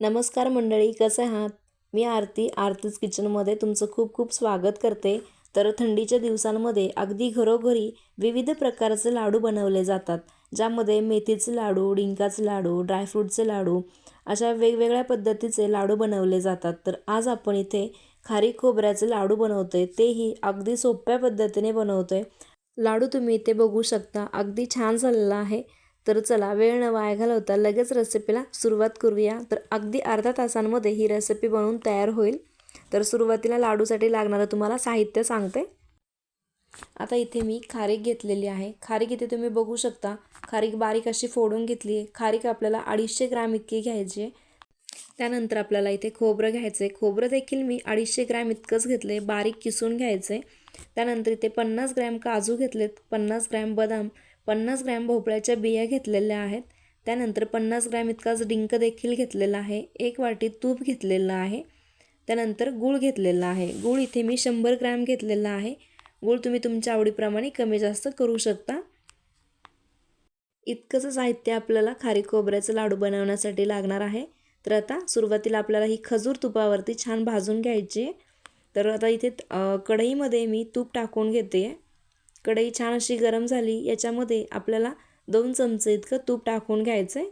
नमस्कार मंडळी कसे आहात? मी आरती आरतीज किचनमध्ये तुमचं खूप खूप स्वागत करते. तर थंडीच्या दिवसांमध्ये अगदी घरोघरी विविध प्रकारचे लाडू बनवले जातात ज्यामध्ये मेथीचे लाडू डिंकाचे लाडू ड्रायफ्रूटचे लाडू अशा वेगवेगळ्या पद्धतीचे लाडू बनवले जातात. तर आज आपण इथे खारी खोबऱ्याचे लाडू बनवतोय तेही अगदी सोप्या पद्धतीने बनवतोय. लाडू तुम्ही इथे बघू शकता अगदी छान झालेला आहे. तर चला वेळ न वाया घालवता लगेच रेसिपीला सुरुवात करूया. तर अगदी अर्धा तासांमध्ये ही रेसिपी बनवून तयार होईल. तर सुरुवातीला लाडूसाठी लागणारं तुम्हाला साहित्य सांगते. आता इथे मी खारीक घेतलेली आहे. खारीक इथे तुम्ही बघू शकता. खारीक बारीक अशी फोडून घेतली आहे. खारीक आपल्याला अडीचशे ग्रॅम इतकी घ्यायची आहे. त्यानंतर आपल्याला इथे खोबरं घ्यायचं आहे. खोबरं देखील मी अडीचशे ग्रॅम इतकंच घेतलं आहे. बारीक किसून घ्यायचं आहे. त्यानंतर इथे पन्नास ग्रॅम काजू घेतलेत. पन्नास ग्रॅम बदाम. पन्नास ग्रॅम भोपळ्याच्या बिया घेतलेल्या आहेत. त्यानंतर पन्नास ग्रॅम इतकाच डिंक देखील घेतलेला आहे. एक वाटी तूप घेतलेलं आहे. त्यानंतर गूळ घेतलेला आहे. गूळ इथे मी शंभर ग्रॅम घेतलेला आहे. गूळ तुम्ही तुमच्या आवडीप्रमाणे कमी जास्त करू शकता. इतकंच साहित्य आपल्याला खारी खोबऱ्याचं लाडू बनवण्यासाठी लागणार आहे. तर आता सुरुवातीला आपल्याला ही खजूर तुपावरती छान भाजून घ्यायची आहे. तर आता इथे कढईमध्ये मी तूप टाकून घेते. कढई छान अशी गरम झाली याच्यामध्ये आपल्याला दोन चमचे इतकं तूप टाकून घ्यायचं आहे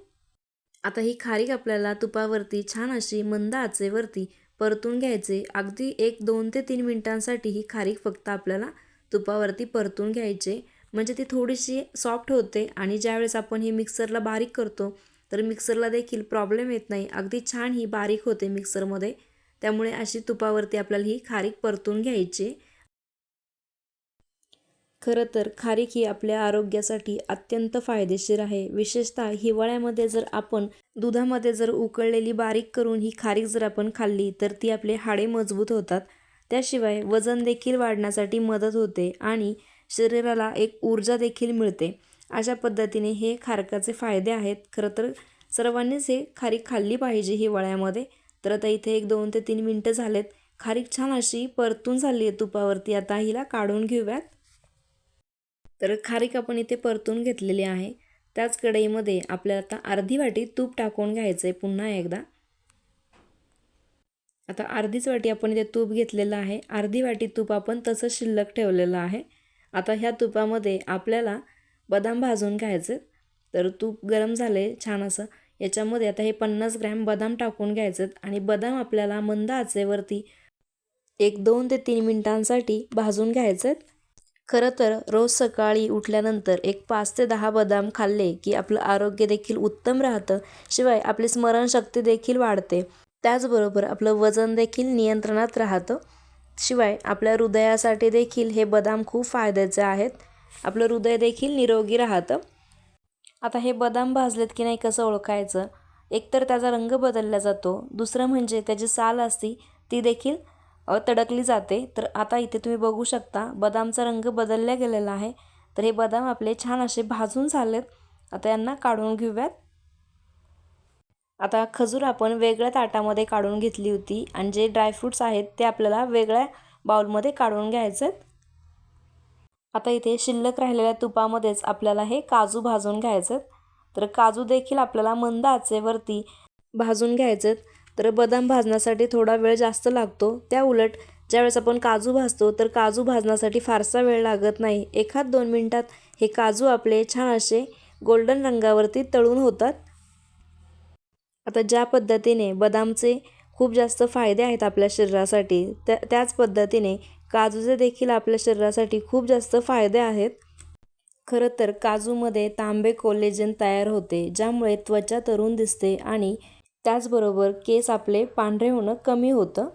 आता ही खारीक आपल्याला तुपावरती छान अशी मंद आचेवरती परतून घ्यायचे अगदी एक दोन ते तीन मिनटांसाठी ही खारीक फक्त आपल्याला तुपावरती परतून घ्यायचे म्हणजे ती थोडीशी सॉफ्ट होते आणि ज्यावेळेस आपण हे मिक्सरला बारीक करतो तर मिक्सरला देखील प्रॉब्लेम येत नाही. अगदी छान ही बारीक होते मिक्सरमध्ये. त्यामुळे अशी तुपावरती आपल्याला ही खारीक परतून घ्यायची. खरं तर खारीक ही आपल्या आरोग्यासाठी अत्यंत फायदेशीर आहे. विशेषतः हिवाळ्यामध्ये जर आपण दुधामध्ये जर उकळलेली बारीक करून ही खारीक जर आपण खाल्ली तर ती आपले हाडे मजबूत होतात. त्याशिवाय वजन देखील वाढण्यासाठी मदत होते आणि शरीराला एक ऊर्जा देखील मिळते. अशा पद्धतीने हे खारकाचे फायदे आहेत. खरं तर सर्वांनीच हे खारीक खाल्ली पाहिजे हिवाळ्यामध्ये. तर आता इथे एक दोन ते तीन मिनटं झालेत. खारीक छान अशी परतून झाली आहे तुपावरती. आता हिला काढून घेऊयात. तर खारीक आपण इथे परतून घेतलेली आहे. त्याच कढईमध्ये आपल्याला आता अर्धी वाटी तूप टाकून घ्यायचं आहे पुन्हा एकदा. आता अर्धीच वाटी आपण इथे तूप घेतलेलं आहे. अर्धी वाटी तूप आपण तसं शिल्लक ठेवलेलं आहे. आता ह्या तुपामध्ये आपल्याला बदाम भाजून घ्यायचे. तर तूप गरम झाले छान असं. याच्यामध्ये आता हे पन्नास ग्रॅम बदाम टाकून घ्यायचं आणि बदाम आपल्याला मंद आचेवरती एक दोन ते तीन मिनटांसाठी भाजून घ्यायचं खरं तर रोज सकाळी उठल्यानंतर एक पाच ते दहा बदाम खाल्ले की आपलं आरोग्य देखील उत्तम राहतं. शिवाय आपली स्मरणशक्ती देखील वाढते. त्याचबरोबर आपलं वजन देखील नियंत्रणात राहतं. शिवाय आपल्या हृदयासाठी देखील हे बदाम खूप फायद्याचे आहेत. आपलं हृदय देखील निरोगी राहतं. आता हे बदाम भाजलेत की नाही कसं ओळखायचं? एकतर त्याचा रंग बदलला जातो. दुसरं म्हणजे त्याची साल असती ती देखील तडकली जाते. तर आता इथे तुम्ही बघू शकता बदामचा रंग बदलला गेलेला आहे. तर हे बदाम आपले छान असे भाजून झालेत. आता यांना काढून घेऊयात. आता खजूर आपण वेगळ्या ताटामध्ये काढून घेतली होती आणि जे ड्रायफ्रूट्स आहेत ते आपल्याला वेगळ्या बाउलमध्ये काढून घ्यायचे आता इथे शिल्लक राहिलेल्या तुपामध्येच आपल्याला हे काजू भाजून घ्यायचेत तर काजू देखील आपल्याला मंद आचेवरती भाजून घ्यायचेत तर बदाम भाजण्यासाठी थोडा वेळ जास्त लागतो. त्या उलट ज्यावेळेस आपण काजू भाजतो तर काजू भाजण्यासाठी फारसा वेळ लागत नाही. एखाद दोन मिनटात हे काजू आपले छान असे गोल्डन रंगावरती तळून होतात. आता ज्या पद्धतीने बदामचे खूप जास्त फायदे आहेत आपल्या शरीरासाठी त्या त्याच पद्धतीने काजूचे देखील आपल्या शरीरासाठी खूप जास्त फायदे आहेत. खरं तर काजूमध्ये तांबे कोलेजन तयार होते ज्यामुळे त्वचा तरुण दिसते आणि त्याचबरोबर केस आपले पांढरे होणं कमी होतं.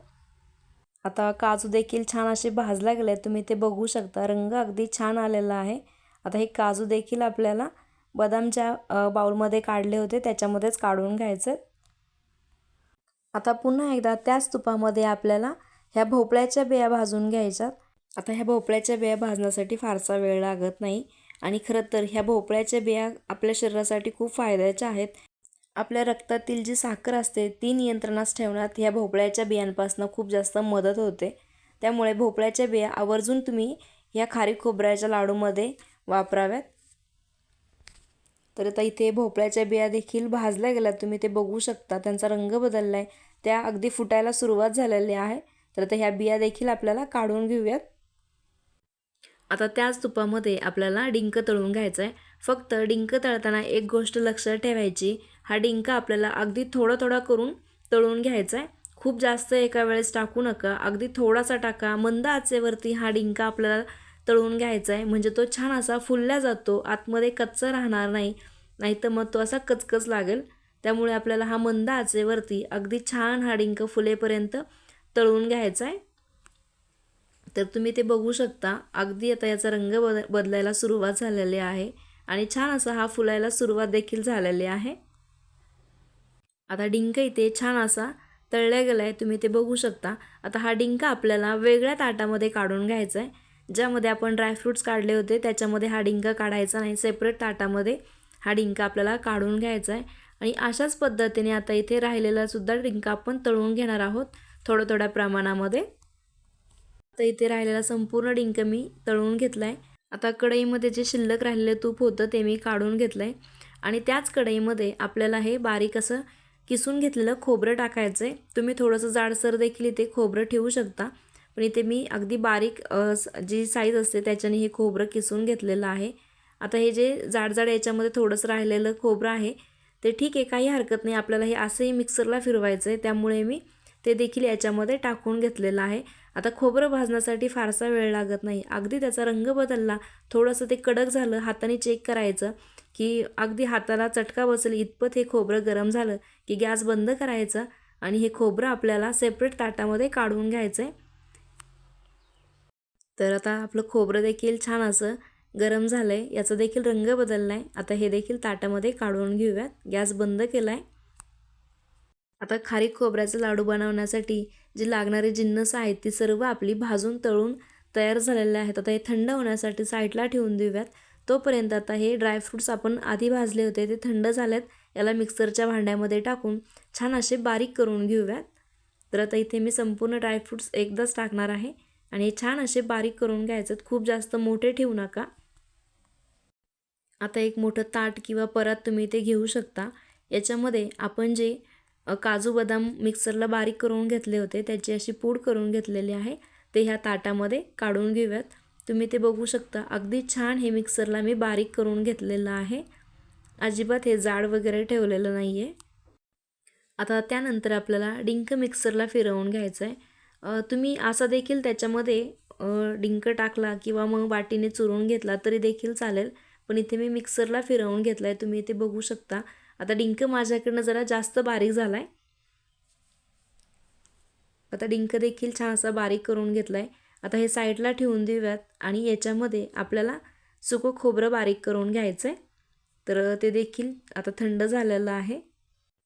आता काजू देखील छान असे भाजल्या गेले तुम्ही ते बघू शकता. रंग अगदी छान आलेला आहे. आता हे काजू देखील आपल्याला बदामच्या बाउलमध्ये काढले होते त्याच्यामध्येच काढून घ्यायचं. आता पुन्हा एकदा त्याच तुपामध्ये आपल्याला ह्या भोपळ्याच्या बिया भाजून घ्यायच्यात. आता ह्या भोपळ्याच्या बिया भाजण्यासाठी फारसा वेळ लागत नाही. आणि खरं तर ह्या भोपळ्याच्या बिया आपल्या शरीरासाठी खूप फायद्याच्या आहेत. आपल्या रक्तातील जी साखर असते ती नियंत्रणास ठेवण्यात ह्या भोपळ्याच्या बियांपासून खूप जास्त मदत होते. त्यामुळे भोपळ्याच्या बिया आवर्जून तुम्ही ह्या खारी खोबऱ्याच्या लाडूमध्ये वापराव्यात. तर आता इथे भोपळ्याच्या बिया देखील भाजल्या गेल्या. तुम्ही ते बघू शकता. त्यांचा रंग बदलला आहे त्या अगदी फुटायला सुरुवात झालेली आहे. तर आता ह्या बिया देखील आपल्याला काढून घेऊयात. आता त्याच तुपामध्ये आपल्याला डिंक तळून घ्यायचं आहे फक्त डिंक तळताना एक गोष्ट लक्षात ठेवायची. हा डिंक आपल्याला अगदी थोडा थोडा करून तळून घ्यायचा आहे खूप जास्त एका वेळेस टाकू नका. अगदी थोडासा टाका. मंद आचेवरती हा डिंक आपल्याला तळून घ्यायचा आहे म्हणजे तो छान असा फुलल्या जातो. आतमध्ये कच्चा राहणार नाही. नाहीतर मग तो असा कचकच लागेल. त्यामुळे आपल्याला हा मंद आचेवरती अगदी छान हा डिंक फुलेपर्यंत तळून घ्यायचा आहे तर तुम्ही ते बघू शकता. अगदी आता याचा रंग बद बदलायला सुरुवात झालेली आहे. आणि छान असा हा फुलायला सुरुवात देखील झालेली आहे. आता डिंक इथे छान असा तळल्या गेला आहे तुम्ही ते बघू शकता. आता हा डिंक आपल्याला वेगळ्या ताटामध्ये काढून घ्यायचा आहे ज्यामध्ये आपण ड्रायफ्रूट्स काढले होते त्याच्यामध्ये हा डिंक काढायचा नाही. सेपरेट ताटामध्ये हा डिंक आपल्याला काढून घ्यायचा आहे आणि अशाच पद्धतीने आता इथे राहिलेलासुद्धा डिंक आपण तळून घेणार आहोत थोड्या थोड्या प्रमाणामध्ये. तर इथे राहिलेला संपूर्ण डिंक मी तळून घेतला आहे आता कढईमध्ये जे शिल्लक राहिलेलं तूप होतं ते मी काढून घेतलं आहे आणि त्याच कढईमध्ये आपल्याला हे बारीक असं किसून घेतलेलं खोबरं टाकायचं आहे. तुम्ही थोडंसं जाडसर देखील इथे खोबरं ठेवू शकता. पण इथे मी अगदी बारीक जी साईज असते त्याच्याने हे खोबरं किसून घेतलेलं आहे. आता हे जे जाड जाड याच्यामध्ये थोडंसं राहिलेलं खोबरं आहे ते ठीक आहे काही हरकत नाही. आपल्याला हे असंही मिक्सरला फिरवायचं आहे त्यामुळे मी ते देखील याच्यामध्ये टाकून घेतलेलं आहे. आता खोबरं भाजण्यासाठी फारसा वेळ लागत नाही. अगदी त्याचा रंग बदलला थोडंसं ते कडक झालं हाताने चेक करायचं. की अगदी हाताला चटका बसेल इतपत हे खोबरं गरम झालं की गॅस बंद करायचा आणि हे खोबरं आपल्याला सेपरेट ताटामध्ये काढून घ्यायचं आहे तर आता आपलं खोबरं देखील छान असं गरम झालं आहे याचा देखील रंग बदलला आहे आता हे देखील ताटामध्ये काढून घेऊयात. गॅस बंद केला आहे आता खारीक खोबऱ्याचे लाडू बनवण्यासाठी जी लागणारी जिन्नस आहेत ती सर्व आपली भाजून तळून तयार झालेले आहेत. आता हे थंड होण्यासाठी साईडला ठेवून देऊयात. तोपर्यंत आता हे ड्रायफ्रूट्स आपण आधी भाजले होते ते थंड झालेत. याला मिक्सरच्या भांड्यामध्ये टाकून छान असे बारीक करून घेऊयात. तर आता इथे मी संपूर्ण ड्रायफ्रूट्स एकदाच टाकणार आहे आणि हे छान असे बारीक करून घ्यायचं खूप जास्त मोठे ठेवू नका. आता एक मोठं ताट किंवा परत तुम्ही ते घेऊ शकता. याच्यामध्ये आपण जे काजू बदाम मिक्सरला बारीक करून घेतले होते त्याची अशी पूड करून घेतलेली आहे. ते ह्या ताटामध्ये काढून घेऊयात. तुम्ही ते बघू शकता. अगदी छान हे मिक्सरला मी बारीक करून घेतलेलं आहे. अजिबात हे जाड वगैरे ठेवलेलं नाही आहे आता त्यानंतर आपल्याला डिंक मिक्सरला फिरवून घ्यायचं आहे तुम्ही असा देखील त्याच्यामध्ये डिंक टाकला किंवा मग वाटीने चुरून घेतला तरी देखील चालेल. पण इथे मी मिक्सरला फिरवून घेतला आहे तुम्ही इथे बघू शकता. आता डिंक माझ्याकडनं जरा जास्त बारीक झाला आहे आता डिंक देखील छान असा बारीक करून घेतला आहे आता हे साईडला ठेवून देऊयात आणि याच्यामध्ये आपल्याला सुकं खोबरं बारीक करून घ्यायचं आहे तर ते देखील आता थंड झालेलं आहे.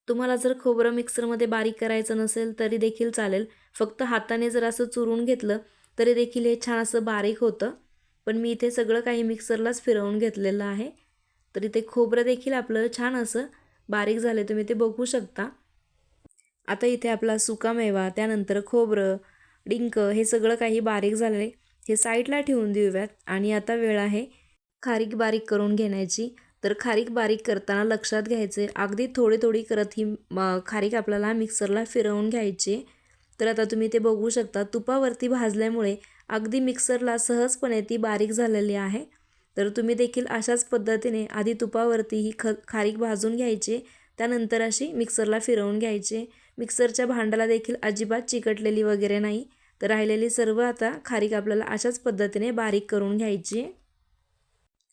तुम्हाला जर खोबरं मिक्सरमध्ये बारीक करायचं नसेल तरी देखील चालेल. फक्त हाताने जर असं चुरून घेतलं तरी देखील हे छान असं बारीक होतं. पण मी इथे सगळं काही मिक्सरलाच फिरवून घेतलेलं आहे. तर इथे खोबरं देखील आपलं छान असं बारीक झाले तुम्ही ते बघू शकता. आता इथे आपला सुकामेवा त्यानंतर खोबरं डिंक हे सगळं काही बारीक झालं आहे. हे साईडला ठेवून देऊयात. आणि आता वेळ आहे खारीक बारीक करून घेण्याची. तर खारीक बारीक करताना लक्षात घ्यायचे अगदी थोडी थोडी करत ही खारीक आपल्याला मिक्सरला फिरवून घ्यायची. तर आता तुम्ही ते बघू शकता. तुपावरती भाजल्यामुळे अगदी मिक्सरला सहजपणे ती बारीक झालेली आहे. तर तुम्ही देखील अशाच पद्धतीने आधी तुपावरती ही ख खारीक भाजून घ्यायची. त्यानंतर अशी मिक्सरला फिरवून घ्यायची. मिक्सरच्या भांड्याला देखील अजिबात चिकटलेली वगैरे नाही. तर राहिलेली सर्व आता खारीक आपल्याला अशाच पद्धतीने बारीक करून घ्यायची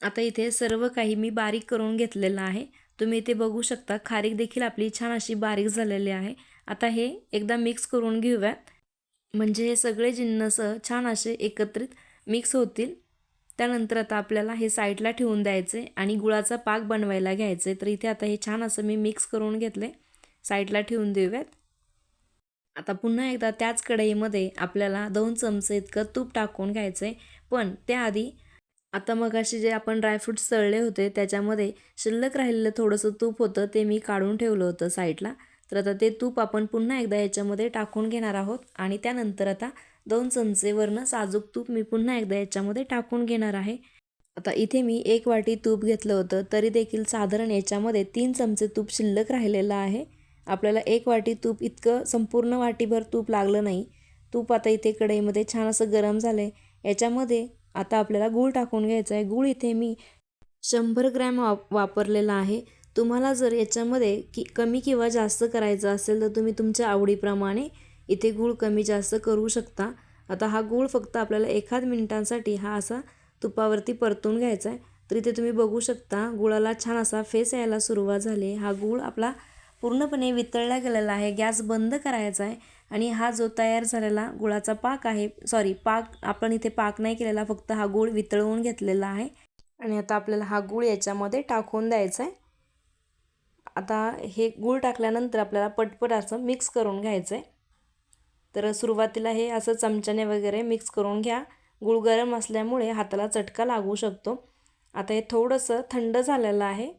आता इथे सर्व काही मी बारीक करून घेतलेलं आहे. तुम्ही इथे बघू शकता खारीक देखील आपली छान अशी बारीक झालेली आहे. आता हे एकदा मिक्स करून घेऊयात म्हणजे हे सगळे जिन्नस छान असे एकत्रित मिक्स होतील. त्यानंतर आता आपल्याला हे साईडला ठेवून द्यायचे आणि गुळाचा पाक बनवायला घ्यायचे. तर इथे आता हे छान असं मी मिक्स करून घेतले. साईडला ठेवून देऊयात. आता पुन्हा एकदा त्याच कढईमध्ये आपल्याला दोन चमचे इतकं तूप टाकून घ्यायचं आहे पण त्याआधी आता मग असे जे आपण ड्रायफ्रूट्स तळले होते त्याच्यामध्ये शिल्लक राहिलेलं थोडंसं तूप होतं ते मी काढून ठेवलं होतं साईडला. तर आता ते तूप आपण पुन्हा एकदा याच्यामध्ये टाकून घेणार आहोत आणि त्यानंतर आता दोन चमचेवरनं साजूक तूप मी पुन्हा एकदा याच्यामध्ये टाकून घेणार आहे. आता इथे मी एक वाटी तूप घेतलं होतं तरी देखील साधारण याच्यामध्ये तीन चमचे तूप शिल्लक राहिलेलं आहे. आपल्याला एक वाटी तूप इतकं संपूर्ण वाटीभर तूप लागलं नाही. तूप आता इथे कढईमध्ये छान असं गरम झालं आहे याच्यामध्ये आता आपल्याला गूळ टाकून घ्यायचा आहे. गूळ इथे मी शंभर ग्रॅम वाप वापरलेला आहे. तुम्हाला जर याच्यामध्ये की कमी किंवा जास्त करायचं असेल तर तुम्ही तुमच्या आवडीप्रमाणे इथे गूळ कमी जास्त करू शकता. आता हा गूळ फक्त आपल्याला एखाद मिनिटांसाठी हा असा तुपावरती परतून घ्यायचा आहे. तर इथे तुम्ही बघू शकता गुळाला छान असा फेस यायला सुरुवात झाली हा गूळ आपला पूर्णपणे वितळला गेलेला आहे. गॅस बंद करायचा आहे आणि हा जो तयार झालेला गुळाचा पाक आहे सॉरी पाक आपण इथे पाक नाही केलेला फक्त हा गूळ वितळवून घेतलेला आहे. आणि आता आपल्याला हा गूळ याच्यामध्ये टाकून द्यायचा आहे. आता हे गूळ टाकल्यानंतर आपल्याला पटपट असं मिक्स करून घ्यायचं आहे. तर सुरुवातीला हे असं चमच्याने वगैरे मिक्स करून घ्या. गूळ गरम असल्यामुळे हाताला चटका लागू शकतो. आता हे थोडंसं थंड झालेलं आहे.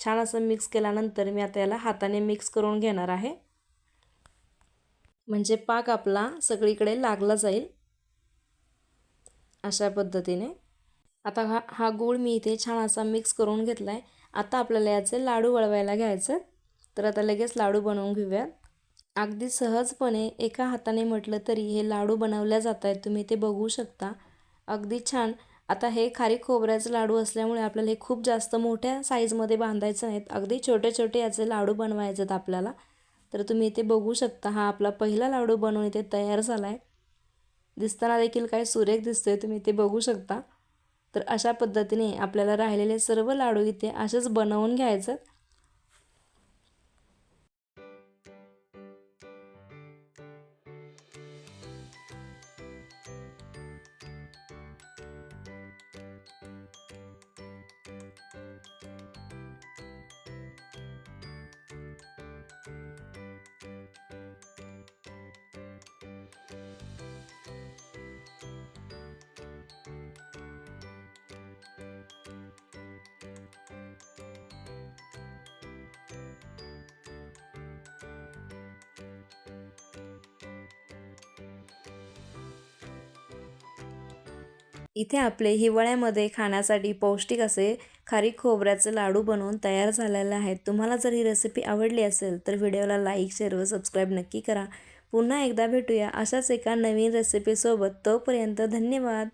छान असं मिक्स केल्यानंतर मी आता याला हाताने मिक्स करून घेणार आहे. म्हणजे पाक आपला सगळीकडे लागला जाईल. अशा पद्धतीने. आता हा हा गूळ मी इथे छान असा मिक्स करून घेतला आहे आता आपल्याला याचे लाडू वळवायला घ्यायचं तर आता लगेच लाडू बनवून घेऊयात. अगदी सहजपणे एका हाताने म्हटलं तरी हे लाडू बनवल्या जात आहेत तुम्ही ते बघू शकता. अगदी छान आता हे खारी खोबऱ्याचे लाडू असल्यामुळे आपल्याला हे खूप जास्त मोठ्या साईजमध्ये बांधायचं नाहीत. अगदी छोटे छोटे याचे लाडू बनवायचे आहेत आपल्याला. तर तुम्ही इथे बघू शकता हा आपला पहिला लाडू बनवून इथे तयार झाला आहे दिसताना देखील काय सुरेख दिसतोय तुम्ही इथे बघू शकता. तर अशा पद्धतीने आपल्याला राहिलेले सर्व लाडू इथे असेच बनवून घ्यायचं इथे आपले हिवाळ्यामध्ये खाण्यासाठी पौष्टिक असे खारी खोबऱ्याचे लाडू बनवून तयार झालेले आहेत. तुम्हाला जर ही रेसिपी आवडली असेल तर व्हिडिओला लाईक शेअर व सबस्क्राईब नक्की करा. पुन्हा एकदा भेटूया अशाच एका नवीन रेसिपीसोबत तोपर्यंत धन्यवाद.